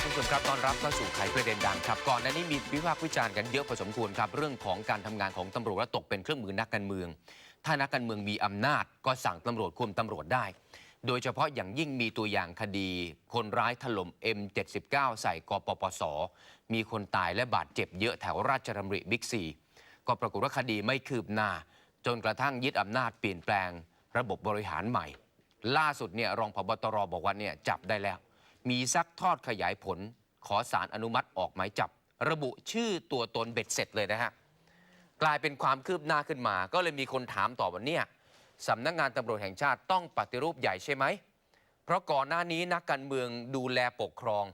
ครับคุณผู้ชมครับตอนรับเข้าสู่ไขประเด็นดังครับก่อนหน้านี้มีวิพากษ์วิจารณ์กันเยอะพอสมควรครับเรื่องของการทำงานของตำรวจและตกเป็นเครื่องมือนักการเมือง ถ้านักการเมืองมีอำนาจ ก็สั่งตำรวจคุมตำรวจได้ โดยเฉพาะอย่างยิ่งมีตัวอย่างคดี คนร้ายถล่ม M79 ใส่กปปส มีคนตายและบาดเจ็บเยอะแถวราชดำริบิ๊กซีก็ปรากฏว่าคดีไม่คืบหน้า จนกระทั่งยึดอำนาจเปลี่ยนแปลง ระบบบริหารใหม่ ล่าสุดเนี่ยรองพบตรบอกว่าเนี่ยจับได้แล้ว มีซักทอดขยายผล ขอสารอนุมัติออกหมายจับ ระบุชื่อตัวตนเบ็ดเสร็จเลยนะฮะ กลายเป็นความคืบหน้าขึ้นมา ก็เลยมีคนถามต่อว่าเนี่ยสำนักงานตำรวจแห่งชาติต้องปฏิรูปใหญ่ใช่ไหม เพราะก่อนหน้านี้นักการเมืองดูแลปกครอง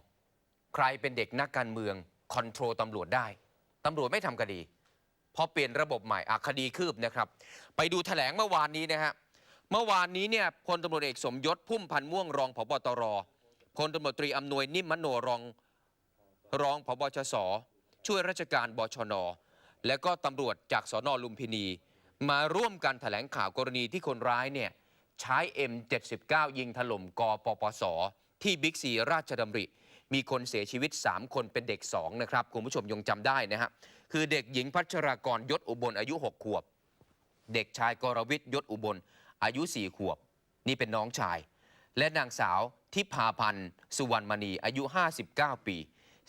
ใครเป็นเด็กนักการเมืองคอนโทรลตำรวจได้ตำรวจไม่ทำคดีพอเปลี่ยนระบบใหม่อคดีคืบนะครับ ไปดูแถลงเมื่อวานนี้นะฮะเมื่อวานนี้เนี่ยพลตำรวจเอกสมยศพุ่มพันธ์ม่วงรองผบตร พลตำรวจตรีอำนวยนิ่มมโนรองรองผบชส ช่วยราชการบชน และก็ตำรวจจากสนลุมพินี มาร่วมกันแถลงข่าวกรณีที่คนร้ายเนี่ยใช้ M79 ยิงถล่มกปปส ที่บิ๊กซีราชดำริ มีคนเสียชีวิต 3 คนเป็นเด็ก 2 นะครับ คุณผู้ชมยังจำได้นะฮะ คือเด็กหญิงพัชรากรยศอุบลอายุ 6 ขวบ เด็กชายกรวิทยยศอุบลอายุ 4 ขวบ นี่เป็นน้องชาย และนางสาวทิพาพันธ์สุวรรณมณีอายุ 59 ปี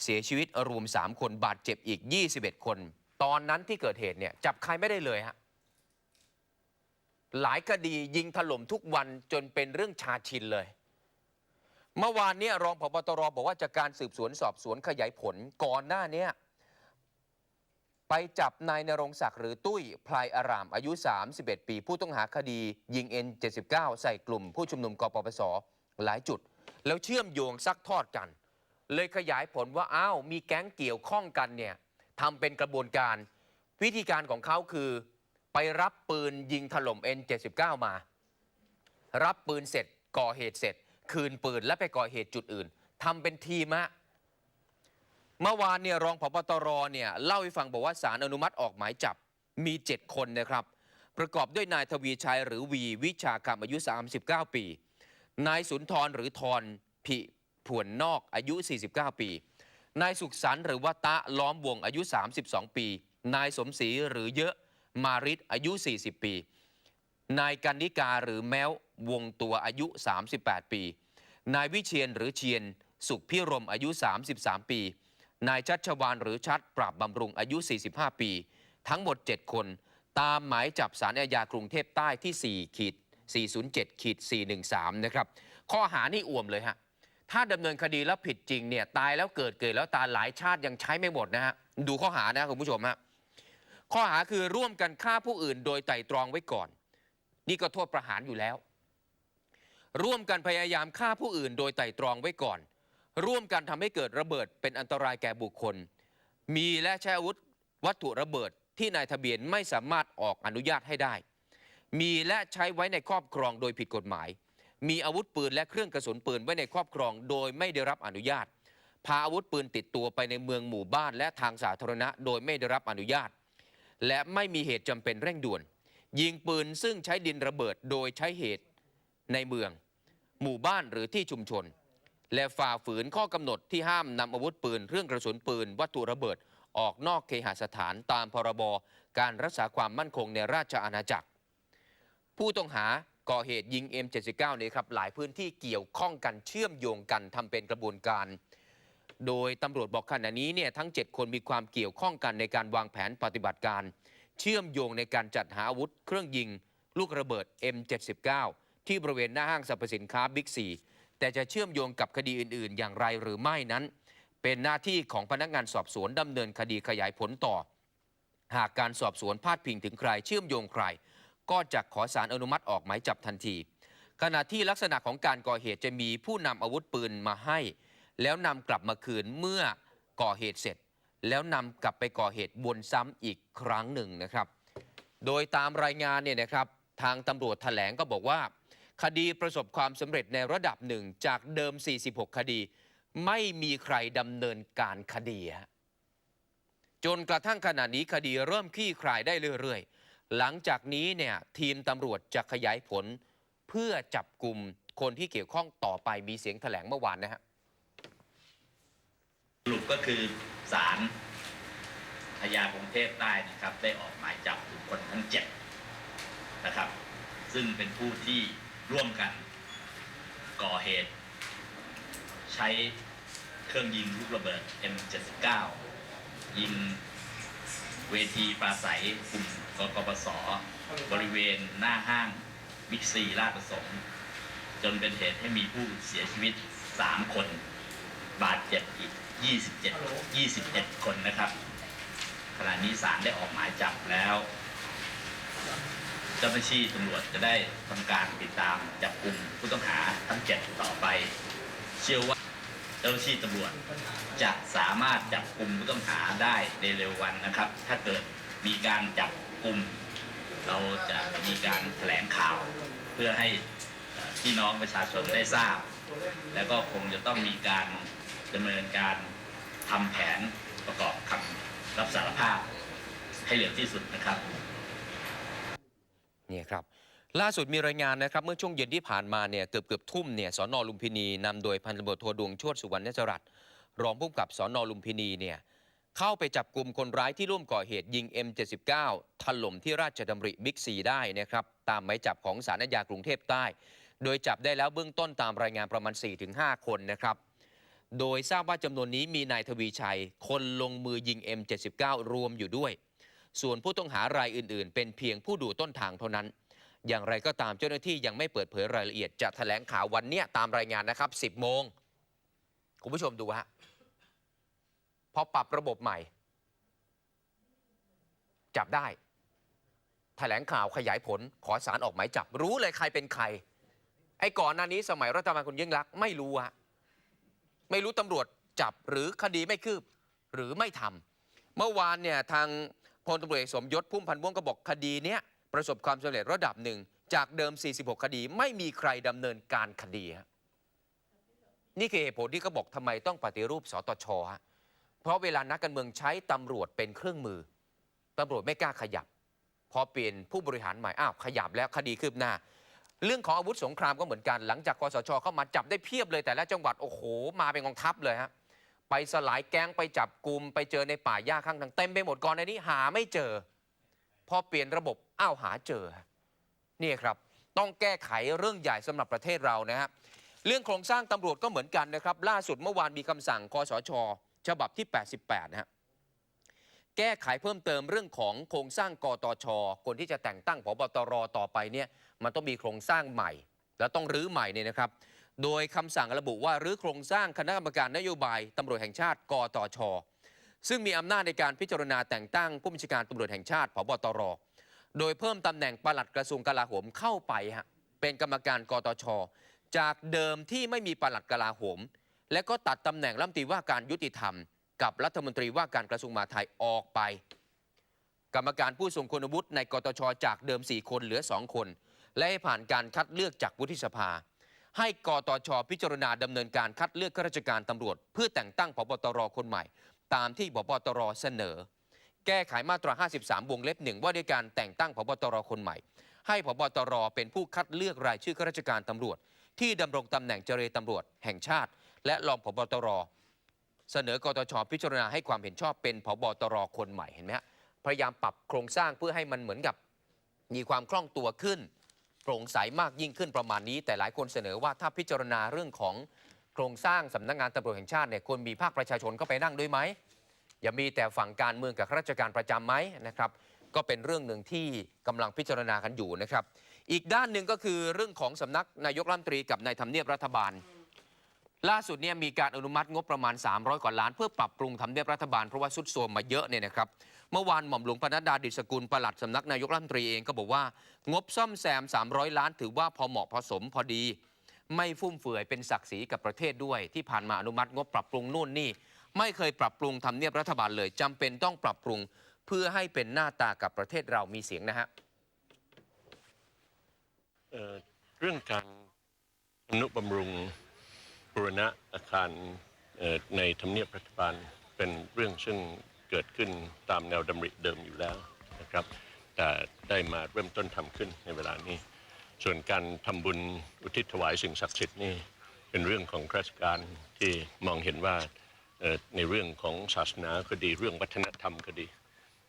เสียชีวิตรวม 3 คนบาดเจ็บอีก 21 คน ตอนนั้นที่เกิดเหตุเนี่ยจับใครไม่ได้เลยฮะหลายคดียิงถล่มทุกวันจนเป็นเรื่องชาชินเลย เมื่อวานนี้รองพบตรบอกว่าจากการสืบสวนสอบสวนขยายผลก่อนหน้าเนี้ย ไปจับนายนรงศักดิ์หรือตุ้ยพลายอารามอายุ 31 ปี ผู้ต้องหาคดี ยิง N79 ใส่กลุ่มผู้ชุมนุมกปปส หลายจุด แล้วเชื่อมโยงซักทอดกัน เลยขยายผลว่าอ้าวมีแก๊งเกี่ยวข้องกันเนี่ยทำเป็นกระบวนการ วิธีการของเขาคือ ไปรับปืนยิงถล่ม N79 มา รับปืนเสร็จก่อเหตุเสร็จ คืนปืนและไปก่อเหตุจุดอื่นทำเป็นทีมะ เมื่อวานเนี่ยรองพบตรเนี่ยเล่าให้ฟังบอกว่าสารอนุมัติออกหมายจับมี 7 คนนะครับ ประกอบด้วยนายทวีชัยหรือวีวิชาคำอายุ 39 ปี นายสุนทรหรือทรผิผวนนอกอายุ 49 ปี นายสุขสันต์หรือว่าตะล้อมวงอายุ 32 ปี นายสมศรีหรือเยอะมาริดอายุ 40 ปี นายกันนิกาหรือแม้ววงตัวอายุ 38 ปี นายวิเชียนหรือเชียน สุขพิรมอายุ 33 ปี นายชัชวานหรือชัดปราบบำรุงอายุ 45 ปี ทั้งหมด 7 คน ตามหมายจับสารอาญากรุงเทพใต้ที่ 4 ขีด 407 ขีด 413 นะครับ ข้อหานี่อ่วมเลยฮะ ถ้าดำเนินคดีแล้วผิดจริงเนี่ยตายแล้วเกิดเกิดแล้วตายหลายชาติยังใช้ไม่หมดนะฮะ ดูข้อหานะคุณผู้ชมฮะ ข้อหาคือร่วมกันฆ่าผู้อื่นโดยไตร่ตรองไว้ก่อน นี่ก็โทษประหารอยู่แล้ว ร่วมกันพยายามฆ่าผู้อื่น โดยไตร่ตรองไว้ก่อน ร่วมกันทำให้เกิดระเบิดเป็นอันตรายแก่บุคคล มีและใช้อาวุธวัตถุระเบิดที่นายทะเบียนไม่สามารถออกอนุญาตให้ได้ มีและใช้ไว้ในครอบครองโดยผิดกฎหมาย มีอาวุธปืนและเครื่องกระสุนปืนไว้ในครอบครองโดยไม่ได้รับอนุญาต พาอาวุธปืนติดตัวไปในเมืองหมู่บ้านและทางสาธารณะโดยไม่ได้รับอนุญาต และไม่มีเหตุจำเป็นเร่งด่วน ยิงปืนซึ่งใช้ดินระเบิดโดยใช้เหตุในเมือง หมู่บ้านหรือที่ชุมชน และฝ่าฝืนข้อกำหนดที่ห้ามนำอาวุธปืนเครื่องกระสุนปืน วัตถุระเบิด ออกนอกเคหสถานตามพรบการรักษาความมั่นคงในราชอาณาจักร ผู้ต้องหาก่อเหตุยิง M79 นี้ครับหลายพื้นที่เกี่ยวข้องกันเชื่อมโยงกันทำเป็นกระบวนการ โดยตำรวจบอกขณะนี้เนี่ยทั้ง 7 คนมีความเกี่ยวข้องกันในการวางแผนปฏิบัติการ เชื่อมโยงในการจัดหาอาวุธ เครื่องยิง ลูกระเบิด M79 ที่บริเวณหน้าห้างสรรพสินค้าบิ๊กซี แต่จะเชื่อมโยงกับคดีอื่น ๆ อย่างไรหรือไม่นั้น เป็นหน้าที่ของพนักงานสอบสวนดำเนินคดีขยายผลต่อ หากการสอบสวนพาดพิงถึงใครเชื่อมโยงใคร ก็จะขอสารอนุมัติออกหมายจับทันที ขณะที่ลักษณะของการก่อเหตุจะมีผู้นำอาวุธปืนมาให้ แล้วนำกลับมาคืนเมื่อก่อเหตุเสร็จ แล้วนำกลับไปก่อเหตุวนซ้ำอีกครั้งหนึ่งนะครับ โดยตามรายงานเนี่ยนะครับทางตำรวจแถลงก็บอกว่า คดีประสบความสำเร็จในระดับหนึ่งจากเดิม 46 คดี ไม่มีใครดำเนินการคดีฮะจนกระทั่งขณะนี้คดีเริ่มคลี่คลายได้เรื่อยๆ หลังจากนี้เนี่ยทีมตำรวจจะขยายผล เพื่อจับกลุ่มคนที่เกี่ยวข้องต่อไปมีเสียงแถลงเมื่อวานนะฮะสรุปก็คือศาลพญากรุงเทพใต้นะครับ ได้ออกหมายจับบุคคลทั้งเจ็ดนะครับ ซึ่งเป็นผู้ที่ ร่วมกัน ก่อเหตุ ใช้เครื่องยิงลูกระเบิด M79 ยิงเวทีปราศัยกลุ่มกกปสบริเวณหน้าห้างบิ๊กซีลาดประสงค์ จนเป็นเหตุให้มีผู้เสียชีวิต 3 คน บาดเจ็บอีก 27 21 คนนะครับ ขณะนี้ศาลได้ออกหมายจับแล้ว เจ้าหน้าที่ตำรวจจะได้ทำการติดตามจับกลุ่มผู้ต้องหาทั้ง7ต่อไป เชื่อว่าเจ้าหน้าที่ตำรวจจะสามารถจับกลุ่มผู้ต้องหาได้ในเร็ววันนะครับ ถ้าเกิดมีการจับกลุ่ม เราจะมีการแถลงข่าว เพื่อให้พี่น้องประชาชนได้ทราบ แล้วก็คงจะต้องมีการดำเนินการทำแผนประกอบคำรับสารภาพให้เร็วที่สุดนะครับ ครับล่าสุดมีรายงานนะครับเมื่อช่วงเย็นที่ผ่านมาเนี่ยเกือบเกือบทุ่มเนี่ยสอนอลุมพินีนำโดยพันตำรวจโทดวงชติสุวรรณจรัตรองผู้กำกับสอนอลุมพินีเนี่ยเข้าไปจับกลุ่มคนร้ายที่ร่วมก่อเหตุยิง M79 ถล่มที่ราชดำริบิ๊กซีได้นะครับตามหมายจับของศาลอาญากรุงเทพใต้ โดยจับได้แล้วเบื้องต้นตามรายงานประมาณ 4-5 คนนะครับโดยทราบว่าจำนวนนี้มีนายทวีชัย คนลงมือยิง M79 รวมอยู่ด้วย ส่วนผู้ต้องหารายอื่น ๆ เป็นเพียงผู้ดูต้นทางเท่านั้น อย่างไรก็ตามเจ้าหน้าที่ยังไม่เปิดเผยรายละเอียดจะแถลงข่าววันเนี้ยตามรายงานนะครับ 10 โมง คุณผู้ชมดูฮะพอปรับระบบใหม่ จับได้ แถลงข่าวขยายผลขอสารออกหมายจับ รู้เลยใครเป็นใคร ไอ้ก่อนหน้านี้สมัยรัฐบาลคุณยิ่งรักษณ์ไม่รู้ฮะไม่รู้ตำรวจจับหรือคดีไม่คืบ หรือไม่ทำเมื่อวานเนี่ยทาง พลตำรวจเอกสมยศพุ่มพันธ์ม่วงก็บอกคดีเนี้ยประสบความสำเร็จระดับหนึ่ง จากเดิม 46 คดีไม่มีใครดำเนินการคดีฮะนี่คือเหตุผลที่เขาบอกทำไมต้องปฏิรูปสตชฮะเพราะเวลานักการเมืองใช้ตำรวจเป็นเครื่องมือตำรวจไม่กล้าขยับ พอเปลี่ยนผู้บริหารใหม่อ้าวขยับแล้วคดีคืบหน้า เรื่องของอาวุธสงครามก็เหมือนกันหลังจากคอสชเข้ามาจับได้เพียบเลยแต่ละจังหวัดโอ้โหมาเป็นกองทัพเลยฮะ ไปสลายแก๊งไปจับกลุ่มไปเจอในป่าหญ้าข้างทางเต็มไปหมดก่อนในนี้หาไม่เจอ พอเปลี่ยนระบบอ้าวหาเจอนี่ครับ ต้องแก้ไขเรื่องใหญ่สำหรับประเทศเรานะฮะเรื่องโครงสร้างตำรวจก็เหมือนกันนะครับ ล่าสุดเมื่อวานมีคำสั่งคอสช ฉบับที่ 88นะฮะแก้ไขเพิ่มเติมเรื่องของโครงสร้างกตช คนที่จะแต่งตั้งผบตรต่อไปเนี่ยมันต้องมีโครงสร้างใหม่ แล้วต้องรื้อใหม่เนี่ยนะครับ โดยคำสั่งระบุว่ารื้อโครงสร้างคณะกรรมการนโยบายตำรวจแห่งชาติกตช ซึ่งมีอำนาจในการพิจารณาแต่งตั้งผู้บัญชาการตำรวจแห่งชาติผบตร โดยเพิ่มตำแหน่งปลัดกระทรวงกลาโหมเข้าไปฮะเป็นกรรมการกตช จากเดิมที่ไม่มีปลัดกลาโหม และก็ตัดตำแหน่งรัฐมนตรีว่าการยุติธรรม กับรัฐมนตรีว่าการกระทรวงมหาดไทยออกไป กรรมการผู้ทรงคุณวุฒิในกตช จากเดิม 4 คนเหลือ 2 คน และให้ผ่านการคัดเลือกจากวุฒิสภา ให้กตชพิจารณาดำเนินการคัดเลือกข้าราชการตำรวจ เพื่อแต่งตั้งผบตรคนใหม่ ตามที่ผบตรเสนอ แก้ไขมาตรา 53 วงเล็บหนึ่งว่าด้วยการแต่งตั้งผบตรคนใหม่ ให้ผบตรเป็นผู้คัดเลือกรายชื่อข้าราชการตำรวจ ที่ดำรงตำแหน่งเจรตำรวจแห่งชาติ และรองผบตรเสนอกตชพิจารณาให้ความเห็นชอบเป็นผบตรคนใหม่เห็นไหมฮะพยายามปรับโครงสร้างเพื่อให้มันเหมือนกับมีความคล่องตัวขึ้น โปร่งใสมากยิ่งขึ้นประมาณนี้ แต่หลายคนเสนอว่าถ้าพิจารณาเรื่องของโครงสร้างสำนักงานตำรวจแห่งชาติเนี่ยควรมีภาคประชาชนเข้าไปนั่งด้วยไหมอย่ามีแต่ฝั่งการเมืองกับข้าราชการประจำไหมนะครับ ก็เป็นเรื่องหนึ่งที่กำลังพิจารณากันอยู่นะครับ อีกด้านหนึ่งก็คือเรื่องของสำนักนายกรัฐมนตรีกับนายทำเนียบรัฐบาล ล่าสุดเนี่ยมีการอนุมัติงบประมาณ 300 กว่าล้าน เพื่อปรับปรุงทำเนียบรัฐบาลเพราะว่าสุดโทรมมาเยอะเนี่ยนะครับ เมื่อวานหม่อมหลวงปนัดดาดิษกุลปลัดสำนักนายกรัฐมนตรีเองก็บอกว่า งบซ่อมแซม 300 ล้านถือว่าพอเหมาะพอสมพอดี ไม่ฟุ่มเฟือยเป็นศักดิ์ศรีกับประเทศด้วยที่ผ่านมาอนุมัติงบปรับปรุงนู่นนี่ ไม่เคยปรับปรุงทำเนียบรัฐบาลเลยจำเป็นต้องปรับปรุง เพื่อให้เป็นหน้าตากับประเทศเรามีเสียงนะฮะเอ่อเรื่องการอนุบำรุงบูรณะอาคารเอ่อในทำเนียบรัฐบาลเป็นเรื่องซึ่ง เกิดขึ้นตามแนวดำริเดิมอยู่แล้วนะครับ แต่ได้มาเริ่มต้นทำขึ้นในเวลานี้ ส่วนการทำบุญอุทิศถวายสิ่งศักดิ์สิทธิ์นี่เป็นเรื่องของราชการที่มองเห็นว่าในเรื่องของศาสนาก็ดีเรื่องวัฒนธรรมก็ดี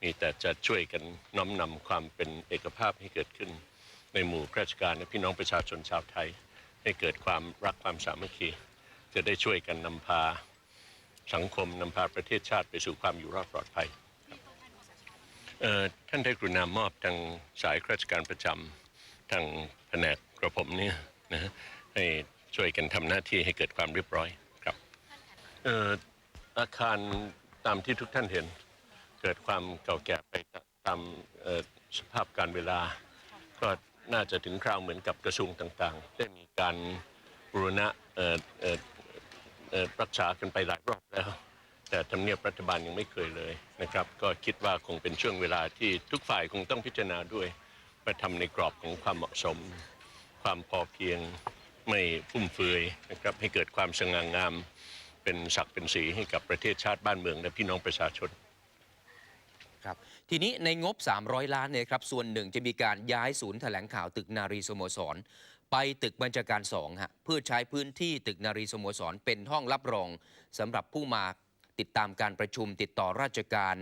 มีแต่จะช่วยกันน้อมนำความเป็นเอกภาพให้เกิดขึ้น ในหมู่ราชการและพี่น้องประชาชนชาวไทย ให้เกิดความรักความสามัคคี จะได้ช่วยกันนำพา สังคมนำพาประเทศชาติไปสู่ความอยู่รอดปลอดภัยท่านได้กรุณามอบทางสายราชการประจำทางแผนกกระผมเนี่ยนะให้ช่วยกันทำหน้าที่ให้เกิดความเรียบร้อยครับอาคารตามที่ทุกท่านเห็น เกิดความเก่าแก่ไปตามสภาพการเวลา ก็น่าจะถึงคราวเหมือนกับกระทรวงต่างๆ ได้มีการบูรณะ รักษากันไปหลายรอบแล้ว แต่ทำเนียบรัฐบาลยังไม่เคยเลยนะครับ ก็คิดว่าคงเป็นช่วงเวลาที่ทุกฝ่ายคงต้องพิจารณาด้วยมาทำในกรอบของความเหมาะสม ความพอเพียงไม่ฟุ่มเฟือยนะครับให้เกิดความสง่างาม เป็นศักดิ์เป็นสีให้กับประเทศชาติบ้านเมืองและพี่น้องประชาชนครับทีนี้ในงบ 300 ล้านเนี่ยครับส่วนหนึ่งจะมีการย้ายศูนย์แถลงข่าวตึกนารีสโมสร ไปตึกบัญชาการ2ฮะเพื่อใช้พื้นที่ตึกนารีสโมสรเป็นห้องรับรองสำหรับผู้มาติดตามการประชุมติดต่อราชการ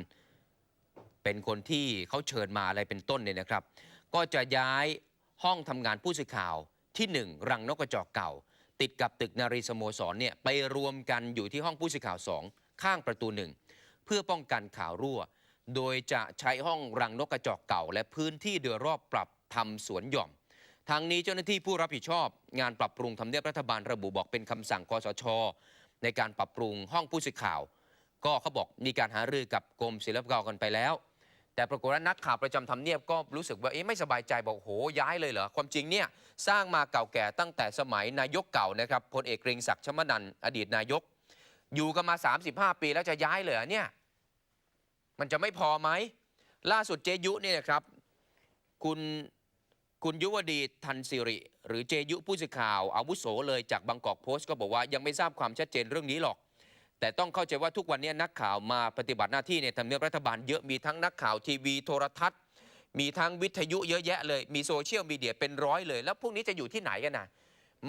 เป็นคนที่เขาเชิญมาอะไรเป็นต้นเนี่ยนะครับ ก็จะย้ายห้องทำงานผู้สื่อข่าวที่ 1 รังนกกระจอกเก่า ติดกับตึกนารีสโมสรเนี่ยไปรวมกันอยู่ที่ห้องผู้สื่อข่าว2ข้างประตูหนึ่งเพื่อป้องกันข่าวรั่ว โดยจะใช้ห้องรังนกกระจอกเก่า และพื้นที่โดยรอบปรับทำสวนหย่อม ทางนี้เจ้าหน้าที่ผู้รับผิดชอบ งานปรับปรุงทำเนียบรัฐบาลระบุบอกเป็นคำสั่งคอสช ในการปรับปรุงห้องผู้สื่อข่าว ก็เขาบอกมีการหารือกับกรมศิลปากรกันไปแล้ว แต่ปรากฏว่านักข่าวประจำทำเนียบก็รู้สึกว่าเอ๊ะไม่สบายใจบอกโหย้ายเลยเหรอความจริงเนี่ยสร้างมาเก่าแก่ตั้งแต่สมัยนายกเก่านะครับพลเอกเกรงศักดิ์ชมนันท์อดีตนายก อยู่กันมา 35 ปีแล้วจะย้ายเลยเหรอเนี่ยมันจะไม่พอไหมล่าสุดเจยุเนี่ยนะครับคุณ คุณยุวดีทันสิริ หรือเจยุผู้สื่อข่าว อาวุโสเลยจากบางกอกโพสต์ก็บอกว่ายังไม่ทราบความชัดเจนเรื่องนี้หรอก แต่ต้องเข้าใจว่าทุกวันนี้นักข่าวมาปฏิบัติหน้าที่ในทำเนียบรัฐบาลเยอะมีทั้งนักข่าวทีวีโทรทัศน์ มีทั้งวิทยุเยอะแยะเลย มีโซเชียลมีเดียเป็นร้อยเลย แล้วพวกนี้จะอยู่ที่ไหนกันนะ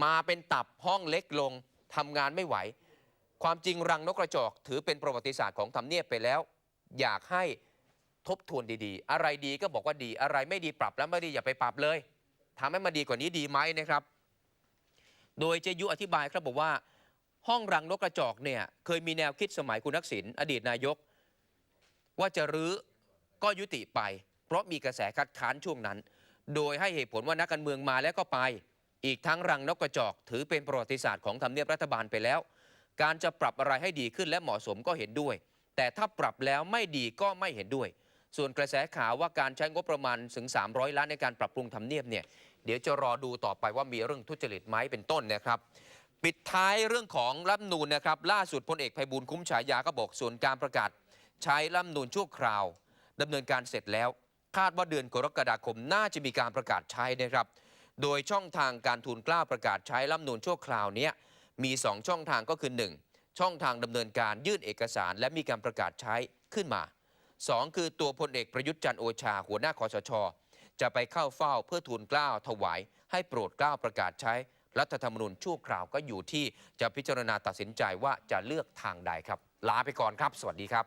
มาเป็นตับห้องเล็กลงทำงานไม่ไหว ความจริงรังนกกระจอกถือเป็นประวัติศาสตร์ของทำเนียบไปแล้ว อยากให้ ทบทวนดีๆ อะไรดีก็บอกว่าดี อะไรไม่ดีปรับแล้วไม่ดีอย่าไปปรับเลยทำให้มันดีกว่านี้ดีไหมนะครับ โดยเจยุอธิบายครับบอกว่า ห้องรังนกกระจอกเนี่ยเคยมีแนวคิดสมัยคุณทักษิณอดีตนายก ว่าจะรื้อก็ยุติไป เพราะมีกระแสคัดค้านช่วงนั้น โดยให้เหตุผลว่านักการเมืองมาแล้วก็ไป อีกทั้งรังนกกระจอก ถือเป็นประวัติศาสตร์ของทำเนียบรัฐบาลไปแล้ว การจะปรับอะไรให้ดีขึ้นและเหมาะสมก็เห็นด้วย แต่ถ้าปรับแล้วไม่ดีก็ไม่เห็นด้วย ส่วนกระแสข่าวว่าการใช้งบประมาณถึง 300 ล้านในการปรับปรุงทำเนียบเนี่ยเดี๋ยวจะรอดูต่อไปว่ามีเรื่องทุจริตไหมเป็นต้นนะครับปิดท้ายเรื่องของรัฐนูนนะครับล่าสุดพลเอกไพบูลย์คุ้มฉายาก็บอกส่วนการประกาศ ใช้รัฐนูนชั่วคราวดำเนินการเสร็จแล้ว คาดว่าเดือนกรกฎาคมน่าจะมีการประกาศใช้นะครับ โดยช่องทางการทูลกล้าประกาศใช้รัฐนูนชั่วคราวนี้มี 2 ช่องทางก็คือ 1 ช่องทางดำเนินการยื่นเอกสาร และมีการประกาศใช้ขึ้นมา 2 คือตัวพลเอกประยุทธ์จันโอชา หัวหน้าคอสช จะไปเข้าเฝ้าเพื่อทูลเกล้าถวาย ให้โปรดเกล้าประกาศใช้รัฐธรรมนูญชั่วคราวก็อยู่ที่จะพิจารณาตัดสินใจว่าจะเลือกทางใดครับ ลาไปก่อนครับ สวัสดีครับ